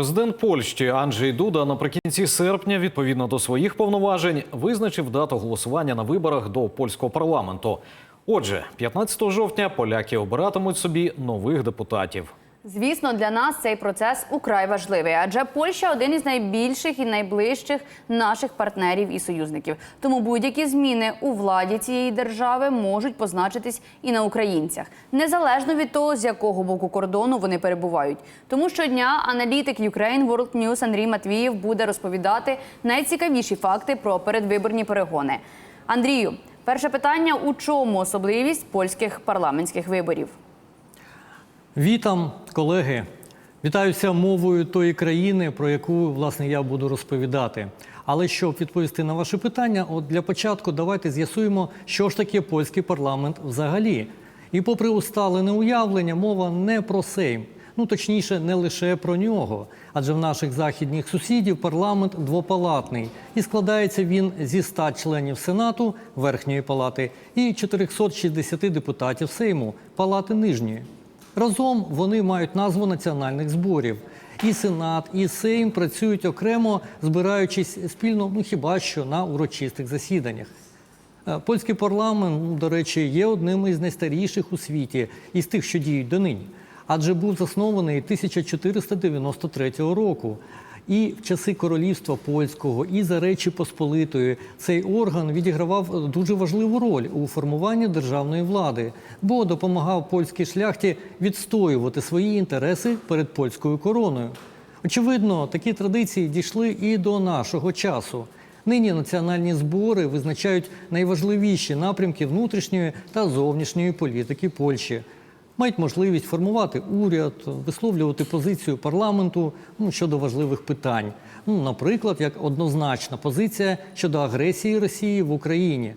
Президент Польщі Анджей Дуда наприкінці серпня, відповідно до своїх повноважень, визначив дату голосування на виборах до польського парламенту. Отже, 15 жовтня поляки обиратимуть собі нових депутатів. Звісно, для нас цей процес украй важливий, адже Польща один із найбільших і найближчих наших партнерів і союзників. Тому будь-які зміни у владі цієї держави можуть позначитись і на українцях, незалежно від того, з якого боку кордону вони перебувають. Тому щодня аналітик Ukraine World News Андрій Матвієв буде розповідати найцікавіші факти про передвиборні перегони. Андрію, перше питання: у чому особливість польських парламентських виборів? Вітам, колеги! Вітаюся мовою тої країни, про яку власне я буду розповідати. Але щоб відповісти на ваше питання, от для початку давайте з'ясуємо, що ж таке польський парламент взагалі. І попри усталене уявлення, мова не про Сейм. Ну точніше, не лише про нього, адже в наших західніх сусідів парламент двопалатний, і складається він зі 100 членів Сенату Верхньої палати і 460 депутатів Сейму Палати Нижньої. Разом вони мають назву національних зборів. І Сенат, і Сейм працюють окремо, збираючись спільно, ну хіба що на урочистих засіданнях. Е, Польський парламент, ну, до речі, є одним із найстаріших у світі із тих, що діють донині, адже був заснований 1493 року. І в часи королівства польського, і за Речі Посполитої цей орган відігравав дуже важливу роль у формуванні державної влади, бо допомагав польській шляхті відстоювати свої інтереси перед польською короною. Очевидно, такі традиції дійшли і до нашого часу. Нині національні збори визначають найважливіші напрямки внутрішньої та зовнішньої політики Польщі мають можливість формувати уряд, висловлювати позицію парламенту ну, щодо важливих питань. Ну, наприклад, як однозначна позиція щодо агресії Росії в Україні.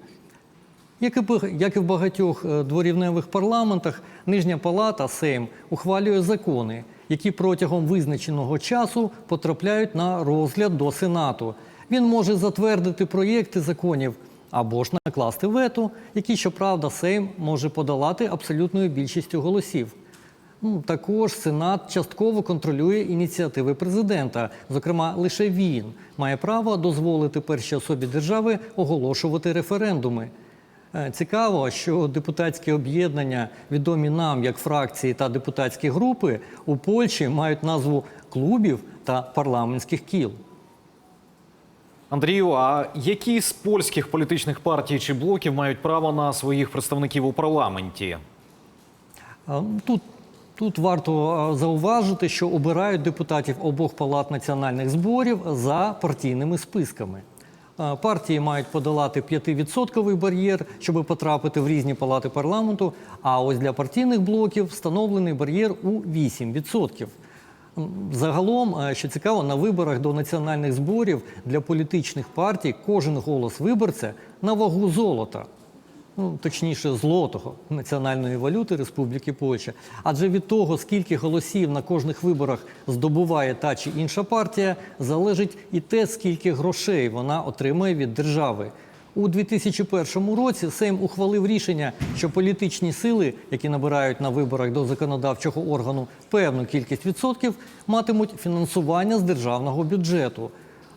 Як і, як і в багатьох е, дворівневих парламентах, нижня палата Сейм ухвалює закони, які протягом визначеного часу потрапляють на розгляд до Сенату. Він може затвердити проєкти законів або ж накласти вето, які, щоправда, Сейм може подолати абсолютною більшістю голосів. Ну, також Сенат частково контролює ініціативи президента. Зокрема, лише він має право дозволити першій особі держави оголошувати референдуми. Е, Цікаво, що депутатські об'єднання, відомі нам як фракції та депутатські групи, у Польщі мають назву клубів та парламентських кіл. Андрію, а які з польських політичних партій чи блоків мають право на своїх представників у парламенті? Тут, тут варто зауважити, що обирають депутатів обох палат національних зборів за партійними списками. Партії мають подолати 5% бар'єр, щоб потрапити в різні палати парламенту. А ось для партійних блоків встановлений бар'єр у 8%. Загалом, що цікаво, на виборах до національних зборів для політичних партій кожен голос виборця на вагу золота ну точніше злотого національної валюти Республіки Польща. Адже від того, скільки голосів на кожних виборах здобуває та чи інша партія, залежить і те, скільки грошей вона отримує від держави. У 2001 році Сейм ухвалив рішення, що політичні сили, які набирають на виборах до законодавчого органу певну кількість відсотків, матимуть фінансування з державного бюджету.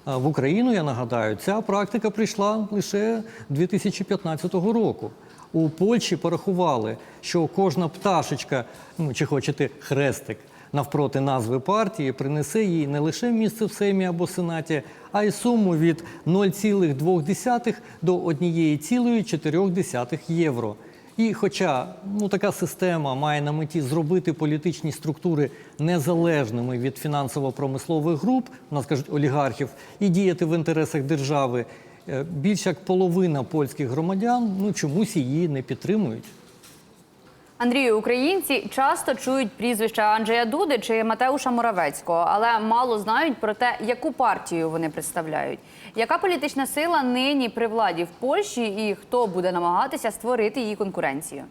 В Україну, я нагадаю, ця практика прийшла лише 2015 року. У Польщі порахували, що кожна пташечка, ну чи хочете хрестик, навпроти назви партії принесе їй не лише місце в Сеймі або Сенаті, а й суму від 0,2 до 1,4 євро. І хоча ну, така система має на меті зробити політичні структури незалежними від фінансово-промислових груп, у нас кажуть олігархів, і діяти в інтересах держави, е, більш як половина польських громадян ну, чомусь її не підтримують. Андрію, українці часто чують прізвища Анджея Дуди чи Матеуша Моравецького, але мало знають про те, яку партію вони представляють. Яка політична сила нині при владі в Польщі і хто буде намагатися створити її конкуренцію?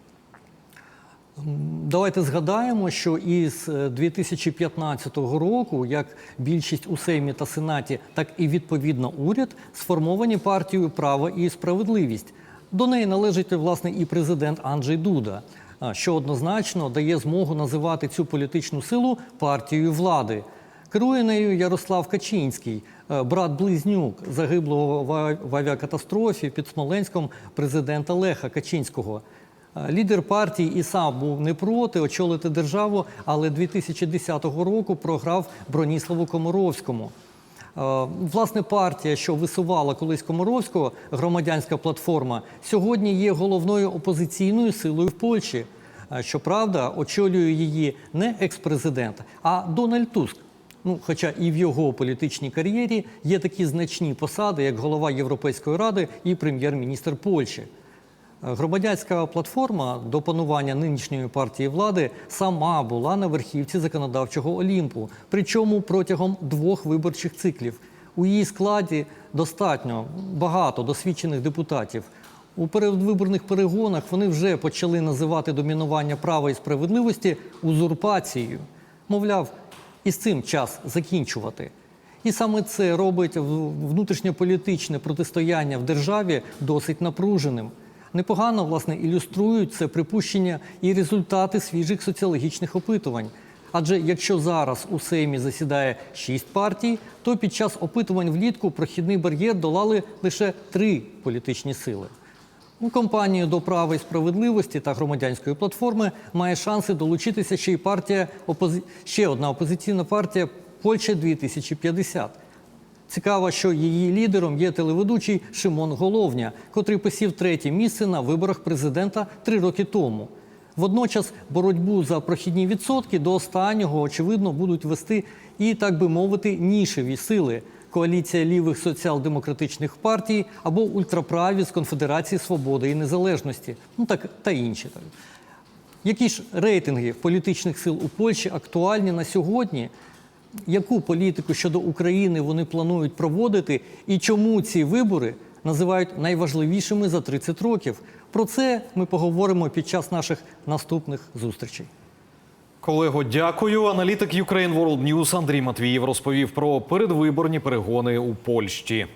Давайте згадаємо, що із е, 2015 року, як більшість у Сеймі та Сенаті, так і відповідно уряд сформовані партією право і справедливість. До неї належить власне і президент Анджей Дуда, що однозначно дає змогу називати цю політичну силу партією влади. Керує нею Ярослав Качинський, е, брат-близнюк загиблого в авіакатастрофі під Смоленськом президента Леха Качинського. Е, Лідер партії і сам був не проти очолити державу, але 2010 року програв Броніславу Комаровському. Е, Власне, партія, що висувала колись Комаровського, громадянська платформа, сьогодні є головною опозиційною силою в Польщі. Е, Щоправда, очолює її не екс-президент, а Дональд Туск. Ну, хоча і в його політичній кар'єрі є такі значні посади, як голова Європейської ради і прем'єр-міністр Польщі. Громадянська платформа до панування нинішньої партії влади сама була на верхівці законодавчого Олімпу, причому протягом двох виборчих циклів. У її складі достатньо багато досвідчених депутатів. У передвиборних перегонах вони вже почали називати домінування права і справедливості узурпацією. Мовляв, і з цим час закінчувати. І саме це робить внутрішньополітичне протистояння в державі досить напруженим. Непогано власне ілюструють це припущення і результати свіжих соціологічних опитувань. Адже якщо зараз у Сеймі засідає шість партій, то під час опитувань влітку прохідний бар'єр долали лише три політичні сили. У компанію до права і справедливості та громадянської платформи має шанси долучитися ще й партія опози... ще одна опозиційна партія Польща 2050. Цікаво, що її лідером є телеведучий Шимон Головня, котрий посів третє місце на виборах президента три роки тому. Водночас боротьбу за прохідні відсотки до останнього, очевидно, будуть вести і, так би мовити, нішеві сили коаліція лівих соціал-демократичних партій або ультраправі з Конфедерації Свободи і Незалежності, ну так та інші. Які ж рейтинги політичних сил у Польщі актуальні на сьогодні? Яку політику щодо України вони планують проводити, і чому ці вибори називають найважливішими за 30 років? Про це ми поговоримо під час наших наступних зустрічей. Колего, дякую. Аналітик Ukraine World News Андрій Матвієв розповів про передвиборні перегони у Польщі.